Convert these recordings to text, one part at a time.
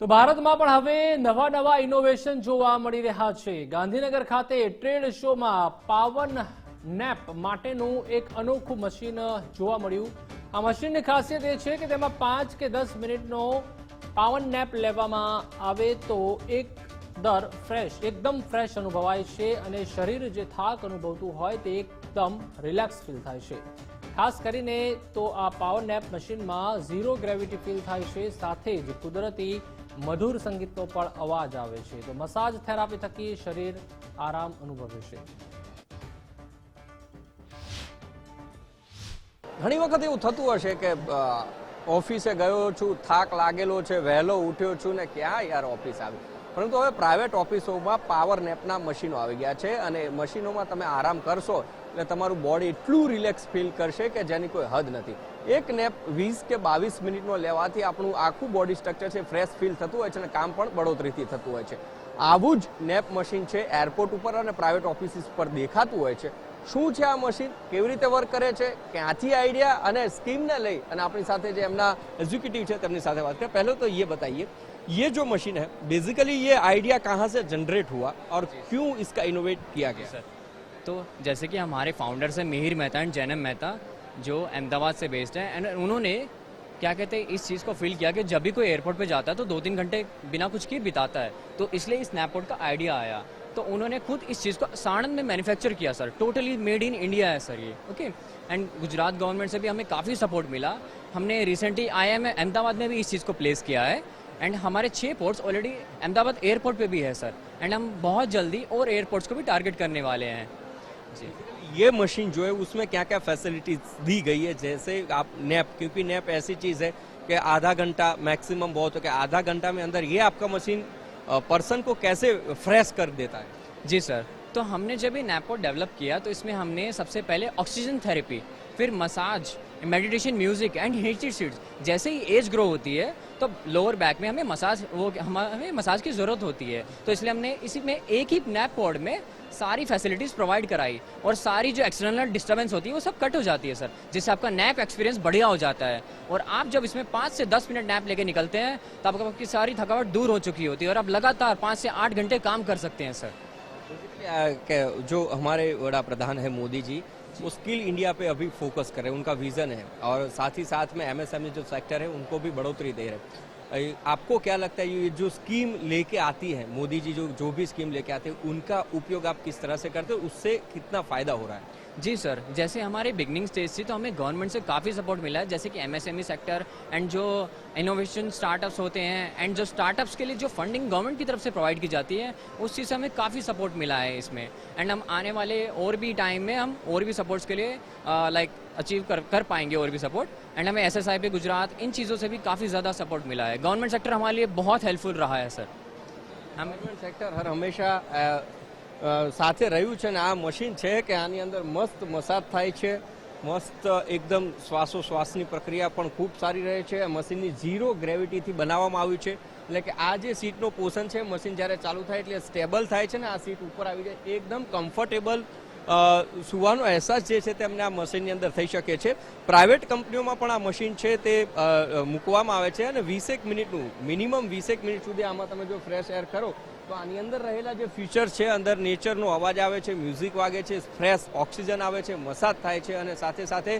તો ભારતમાં પણ હવે નવા નવા ઇનોવેશન જોવા મળી રહ્યા છે. ગાંધીનગર ખાતે ટ્રેડ શોમાં પાવન નેપ માટેનું એક અનોખું મશીન જોવા મળ્યું. આ મશીનની ખાસિયત એ છે કે તેમાં પાંચ કે દસ મિનિટનો પાવન નેપ લેવામાં આવે તો એક દર ફ્રેશ એકદમ ફ્રેશ અનુભવાય છે અને શરીર જે થાક અનુભવતું હોય તે એકદમ રિલેક્સ ફીલ થાય છે. ખાસ કરીને તો આ પાવર નેપ મશીનમાં ઝીરો ગ્રેવિટી ફીલ થાય છે. સાથે જ કુદરતી મધુર સંગીતનો પણ અવાજ આવે છે. તો મસાજ થેરાપી થકી શરીર આરામ અનુભવે છે. ઘણી વખત એવું થતું હશે કે ઓફિસે ગયો છું, થાક લાગેલો છે, વહેલો ઉઠ્યો છું ને ક્યાં યાર ઓફિસ આવી? પરંતુ હવે પ્રાઇવેટ ઓફિસોમાં પાવર નેપના મશીનો આવી ગયા છે અને મશીનોમાં તમે આરામ કરશો એટલે તમારું બોડી એટલું રિલેક્સ ફીલ કરશે કે જેની કોઈ હદ નથી એક નેપ વીસ કે બાવીસ મિનિટનો લેવાથી આપણું આખું બોડી સ્ટ્રક્ચર છે ફ્રેશ ફીલ થતું હોય છે અને કામ પણ બળોતરીથી થતું હોય છે આવું જ નેપ મશીન છે એરપોર્ટ ઉપર અને પ્રાઇવેટ ઓફિસીસ પર દેખાતું હોય છે શું છે આ મશીન કેવી રીતે વર્ક કરે છે ક્યાંથી આઈડિયા અને સ્કીમને લઈ અને આપણી સાથે જે એમના એક્ઝિક્યુટિવ છે તેમની સાથે વાત કરીએ पहले तो ये बताइए ये जो मशीन है बेसिकली ये आइडिया कहाँ से जनरेट हुआ और क्यों इसका इनोवेट किया गया सर तो जैसे कि हमारे फाउंडर्स हैं मिहिर मेहता एंड जैनम मेहता, जो अहमदाबाद से बेस्ड हैं एंड उन्होंने क्या कहते हैं, इस चीज़ को फील किया कि जब भी कोई एयरपोर्ट पे जाता है तो दो तीन घंटे बिना कुछ किए बिताता है। तो इसलिए इस स्नैपपोर्ट का आइडिया आया। तो उन्होंने खुद इस चीज़ को साणंद में मैन्युफैक्चर किया sir totally made in India है सर ये ओके एंड गुजरात गवर्नमेंट से भी हमें काफ़ी सपोर्ट मिला। हमने रिसेंटली आई एम अहमदाबाद में भी इस चीज़ को प्लेस किया है। एंड हमारे छः पोर्ट्स ऑलरेडी अहमदाबाद एयरपोर्ट पे भी है सर एंड हम बहुत जल्दी और एयरपोर्ट्स को भी टारगेट करने वाले हैं। ये मशीन जो है, उसमें क्या क्या फैसिलिटीज़ दी गई है? जैसे आप नेप क्योंकि नेप ऐसी चीज़ है कि आधा घंटा मैक्सिमम बहुत हो गया। आधा घंटा में अंदर ये आपका मशीन पर्सन को कैसे फ्रेश कर देता है? जी सर तो हमने जब ये नेपो डेवलप किया तो इसमें हमने सबसे पहले ऑक्सीजन थेरेपी फिर massage meditation music and heated seats जैसे ही एज ग्रो होती है तो लोअर बैक में हमें मसाज वो हमें मसाज की ज़रूरत होती है। तो इसलिए हमने इसी में एक ही नैप पॉड में सारी फैसिलिटीज़ प्रोवाइड कराई और सारी जो एक्सटर्नल डिस्टर्बेंस होती है, वो सब कट हो जाती है सर जिससे आपका नैप एक्सपीरियंस बढ़िया हो जाता है। और आप जब इसमें पाँच से दस मिनट नैप लेके निकलते हैं तो आपको आपकी सारी थकावट दूर हो चुकी होती है और आप लगातार पाँच से आठ घंटे काम कर सकते हैं सर जो हमारे वड़ा प्रधान है मोदी जी वो स्किल इंडिया पे अभी फोकस कर रहे हैं, उनका विजन है। और साथ ही साथ में एमएसएमई जो सेक्टर है, उनको भी बढ़ोतरी दे रहे हैं। आपको क्या लगता है, ये जो स्कीम लेके आती है, मोदी जी जो जो भी स्कीम लेके आते हैं, उनका उपयोग आप किस तरह से करते हो, उससे कितना फ़ायदा हो रहा है? जी सर, जैसे हमारे बिगनिंग स्टेज थी तो हमें गवर्नमेंट से काफ़ी सपोर्ट मिला है, जैसे कि एमएसएमई सेक्टर एंड जो इनोवेशन स्टार्टअप्स होते हैं एंड जो स्टार्टअप्स के लिए जो फंडिंग गवर्नमेंट की तरफ़ से प्रोवाइड की जाती है, उस चीज़ से हमें काफ़ी सपोर्ट मिला है इसमें। एंड हम आने वाले और भी टाइम में हम और भी सपोर्ट्स के लिए लाइक अचीव कर कर पाएँगे और भी सपोर्ट एंड हमें S S I P Gujarat, इन चीज़ों से भी काफ़ी ज़्यादा सपोर्ट मिला है। गवर्नमेंट सेक्टर हमारे लिए बहुत हेल्पफुल रहा है, सर। गवर्नमेंट सेक्टर हर हमेशा સાથે રહ્યું છે ને આ મશીન છે કે આની અંદર મસ્ત મસાજ થાય છે, મસ્ત એકદમ શ્વાસોશ્વાસની પ્રક્રિયા પણ ખૂબ સારી રહે છે. મશીનની ઝીરો ગ્રેવિટીથી બનાવવામાં આવ્યું છે. એટલે કે આ જે સીટનો પોષણ છે, મશીન જ્યારે ચાલુ થાય એટલે સ્ટેબલ થાય છે ને, આ સીટ ઉપર આવી જાય, એકદમ કમ્ફર્ટેબલ સુવાનો અહેસાસ જે છે તેમને આ મશીનની અંદર થઈ શકે છે. પ્રાઇવેટ કંપનીઓમાં પણ આ મશીન છે તે મૂકવામાં આવે છે અને વીસેક મિનિટનું, મિનિમમ વીસેક મિનિટ સુધી આમાં તમે જો ફ્રેશ એર કરો તો આની અંદર રહેલા જે ફીચર છે, અંદર નેચરનો અવાજ આવે છે મ્યુઝિક વાગે છે ફ્રેશ ઓક્સિજન આવે છે, મસાજ થાય છે અને સાથે સાથે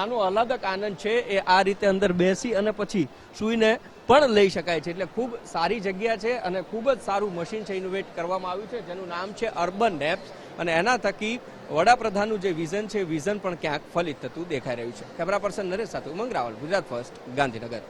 આનો અલગ જ આનંદ છે એ આ રીતે અંદર બેસી અને પછી સૂઈને પણ લઈ શકાય છે. એટલે ખૂબ સારી જગ્યા છે અને ખૂબ જ સારું મશીન છે ઇનોવેટ કરવામાં આવ્યું છે, જેનું નામ છે અર્બન નેપ્સ અને એના થકી વડાપ્રધાનનું જે વિઝન છે વિઝન પણ ક્યાંક ફલિત થતું દેખાઈ રહ્યું છે. કેમેરા પર્સન નરેશ સાથે ઉમંગ રાવલ, ગુજરાત ફર્સ્ટ ગાંધીનગર.